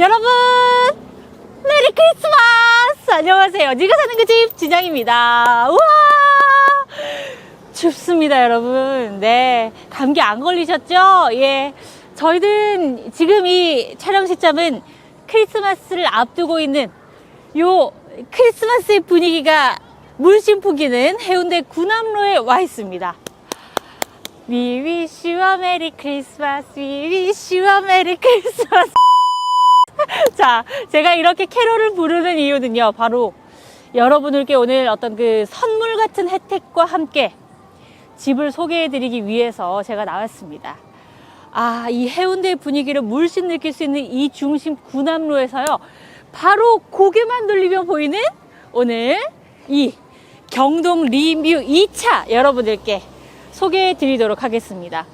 여러분 메리 크리스마스! 안녕하세요. 네가 사는 그 집 진영입니다. 우와! 춥습니다 여러분. 네 감기 안 걸리셨죠? 예. 저희는 지금 이 촬영 시점은 크리스마스를 앞두고 있는 요 크리스마스의 분위기가 물씬 풍기는 해운대 구남로에 와 있습니다. We wish you a Merry Christmas. We wish you a Merry Christmas. 자, 제가 이렇게 캐롤을 부르는 이유는요, 바로 여러분들께 오늘 어떤 그 선물 같은 혜택과 함께 집을 소개해드리기 위해서 제가 나왔습니다. 아, 이 해운대 분위기를 물씬 느낄 수 있는 이 중심 구남로에서요, 바로 고개만 돌리며 보이는 오늘 이 경동 리뷰 2차 여러분들께 소개해 드리도록 하겠습니다.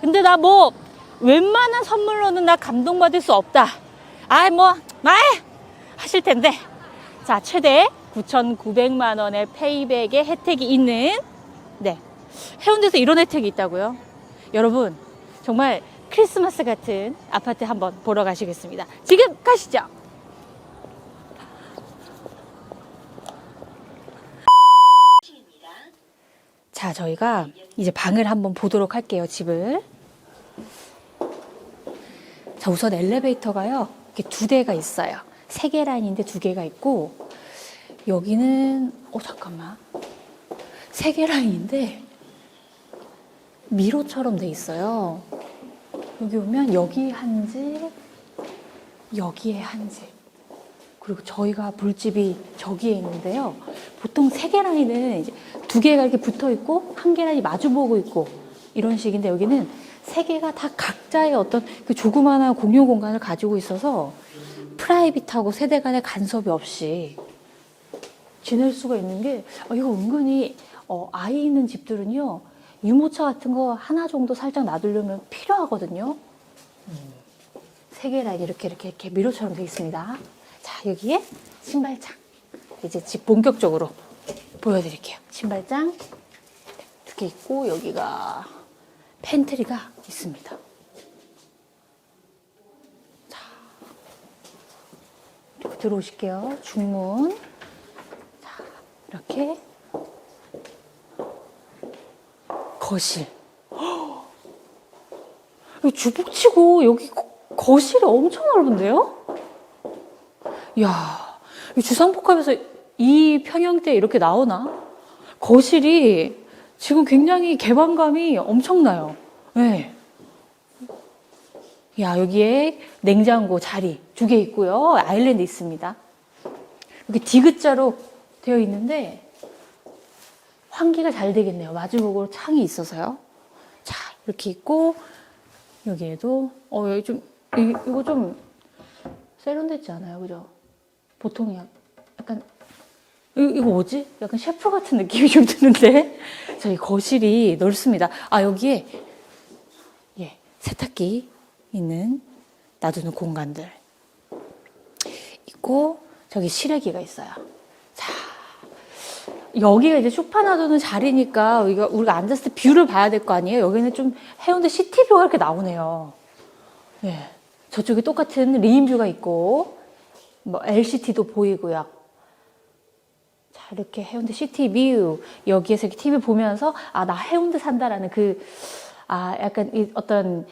근데 나 뭐 웬만한 선물로는 나 감동받을 수 없다. 아이 뭐말 하실 텐데. 자, 최대 9,900만 원의 페이백의 혜택이 있는 네. 해운대에서 이런 혜택이 있다고요. 여러분, 정말 크리스마스 같은 아파트 한번 보러 가시겠습니다. 지금 가시죠. 자, 저희가 이제 방을 한번 보도록 할게요, 집을. 자, 우선 엘리베이터가요, 이렇게 두 대가 있어요. 세 개 라인인데 두 개가 있고, 여기는, 어, 잠깐만. 세 개 라인인데, 미로처럼 돼 있어요. 여기 오면 여기 한 집, 여기에 한 집. 그리고 저희가 볼집이 저기에 있는데요. 보통 세 개 라인은 이제 두 개가 이렇게 붙어 있고 한 개 라인이 마주 보고 있고 이런 식인데 여기는 세 개가 다 각자의 어떤 그 조그마한 공용 공간을 가지고 있어서 프라이빗하고 세대 간의 간섭이 없이 지낼 수가 있는 게 어, 이거 은근히 어, 아이 있는 집들은요 유모차 같은 거 하나 정도 살짝 놔두려면 필요하거든요. 세 개 라인 이렇게 이렇게 이렇게 미로처럼 되어 있습니다. 자 여기에 신발장 이제 집 본격적으로 보여드릴게요. 신발장 두 개 있고 여기가 팬트리가 있습니다. 자 그리고 들어오실게요. 중문 자 이렇게 거실 여기 주복치고 여기 거- 거실이 엄청 넓은데요? 이야, 이 주상복합에서 이 평형대 이렇게 나오나? 거실이 지금 굉장히 개방감이 엄청나요. 네. 야, 여기에 냉장고 자리 두 개 있고요. 아일랜드 있습니다. 이렇게 디귿자로 되어 있는데 환기가 잘 되겠네요. 마주보고 창이 있어서요. 자, 이렇게 있고 여기에도 어 여기 좀 이, 이거 좀 세련됐지 않아요, 그죠? 보통 약- 약간 이거, 뭐지? 약간 셰프 같은 느낌이 좀 드는데 저희 거실이 넓습니다. 아 여기에 예 세탁기 있는 놔두는 공간들 있고 저기 실외기가 있어요. 자 여기가 이제 쇼파 놔두는 자리니까 우리가, 우리가 앉았을 때 뷰를 봐야 될 거 아니에요? 여기는 좀 해운대 시티뷰가 이렇게 나오네요. 예. 저쪽에 똑같은 리인뷰가 있고, 뭐, LCT도 보이고요. 자, 이렇게 해운대 시티 뷰. 여기에서 이렇게 TV 보면서, 아, 나 해운대 산다라는 그, 아, 약간 이 어떤,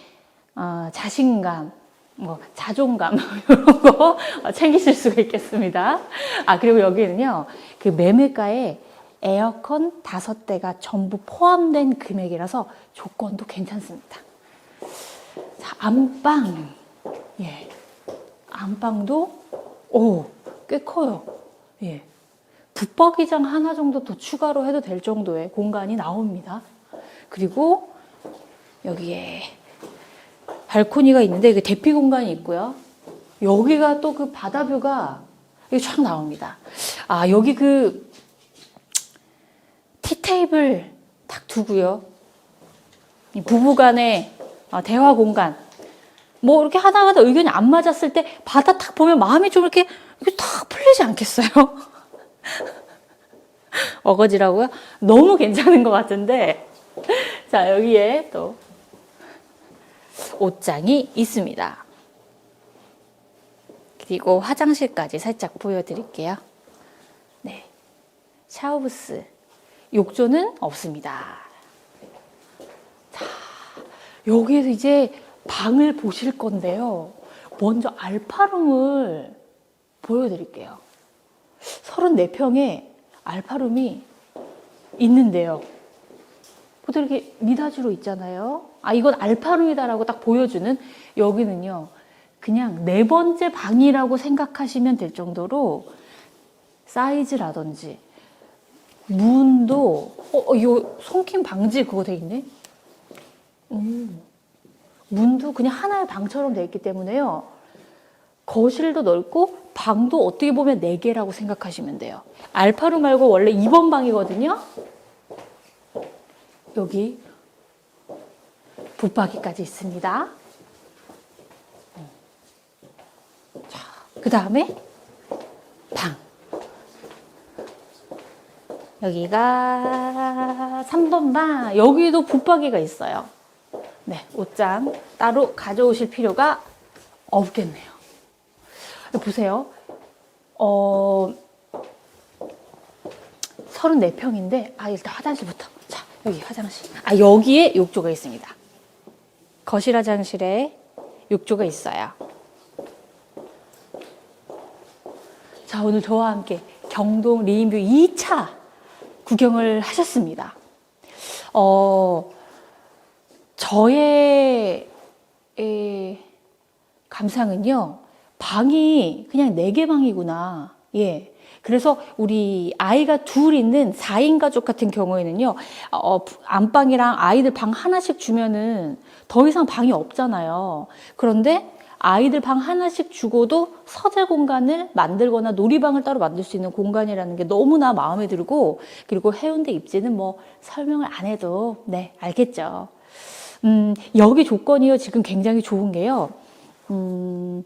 어, 자신감, 뭐, 자존감, 이런 거 챙기실 수가 있겠습니다. 아, 그리고 여기는요, 그 매매가에 에어컨 다섯 대가 전부 포함된 금액이라서 조건도 괜찮습니다. 자, 안방. 예. 안방도, 오, 꽤 커요. 예. 붙박이장 하나 정도 더 추가로 해도 될 정도의 공간이 나옵니다. 그리고 여기에 발코니가 있는데 그 대피 공간이 있고요. 여기가 또 그 바다뷰가 이게 쫙 나옵니다. 아, 여기 그 티테이블 딱 두고요. 이 부부간의 어, 대화 공간. 뭐 이렇게 하다하다 의견이 안 맞았을 때 바다 탁 보면 마음이 좀 이렇게, 이렇게 탁 풀리지 않겠어요? 어거지라고요? 너무 괜찮은 것 같은데. 자, 여기에 또 옷장이 있습니다. 그리고 화장실까지 살짝 보여드릴게요. 네. 샤워부스. 욕조는 없습니다. 자, 여기에서 이제 방을 보실 건데요. 먼저 알파룸을 보여드릴게요. 34평에 알파룸이 있는데요. 보통 이렇게 미닫이로 있잖아요. 아, 이건 알파룸이다라고 딱 보여주는 여기는요. 그냥 네 번째 방이라고 생각하시면 될 정도로 사이즈라든지 문도 어, 어 이거 손킹 방지 그거 돼 있네. 음. 문도 그냥 하나의 방처럼 돼 있기 때문에요. 거실도 넓고 방도 어떻게 보면 네 개라고 생각하시면 돼요. 알파룸 말고 원래 2번 방이거든요. 여기 붙박이까지 있습니다. 자, 그 다음에 방. 여기가 3번 방. 여기도 붙박이가 있어요. 네, 옷장 따로 가져오실 필요가 없겠네요. 보세요. 어, 34평인데, 아, 일단 화장실부터. 자, 여기 화장실. 아, 여기에 욕조가 있습니다. 거실 화장실에 욕조가 있어요. 자, 오늘 저와 함께 경동 리인뷰 2차 구경을 하셨습니다. 어, 저의 에, 감상은요, 방이 그냥 네 개 방이구나. 예. 그래서 우리 아이가 둘 있는 4인 가족 같은 경우에는요, 어, 안방이랑 아이들 방 하나씩 주면은 더 이상 방이 없잖아요. 그런데 아이들 방 하나씩 주고도 서재 공간을 만들거나 놀이방을 따로 만들 수 있는 공간이라는 게 너무나 마음에 들고, 그리고 해운대 입지는 뭐 설명을 안 해도, 네, 알겠죠. 음, 여기 조건이요, 지금 굉장히 좋은 게요, 음,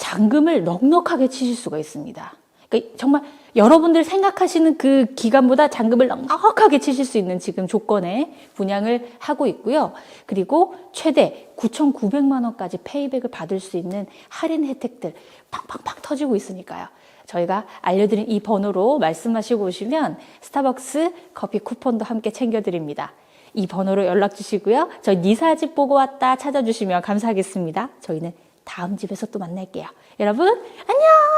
잔금을 넉넉하게 치실 수가 있습니다. 그러니까 정말 여러분들 생각하시는 그 기간보다 잔금을 넉넉하게 치실 수 있는 지금 조건에 분양을 하고 있고요. 그리고 최대 9,900만 원까지 페이백을 받을 수 있는 할인 혜택들 팡팡팡 터지고 있으니까요. 저희가 알려드린 이 번호로 말씀하시고 오시면 스타벅스 커피 쿠폰도 함께 챙겨드립니다. 이 번호로 연락 주시고요. 저희 니사 집 보고 왔다 찾아주시면 감사하겠습니다. 저희는 다음 집에서 또 만날게요. 여러분, 안녕!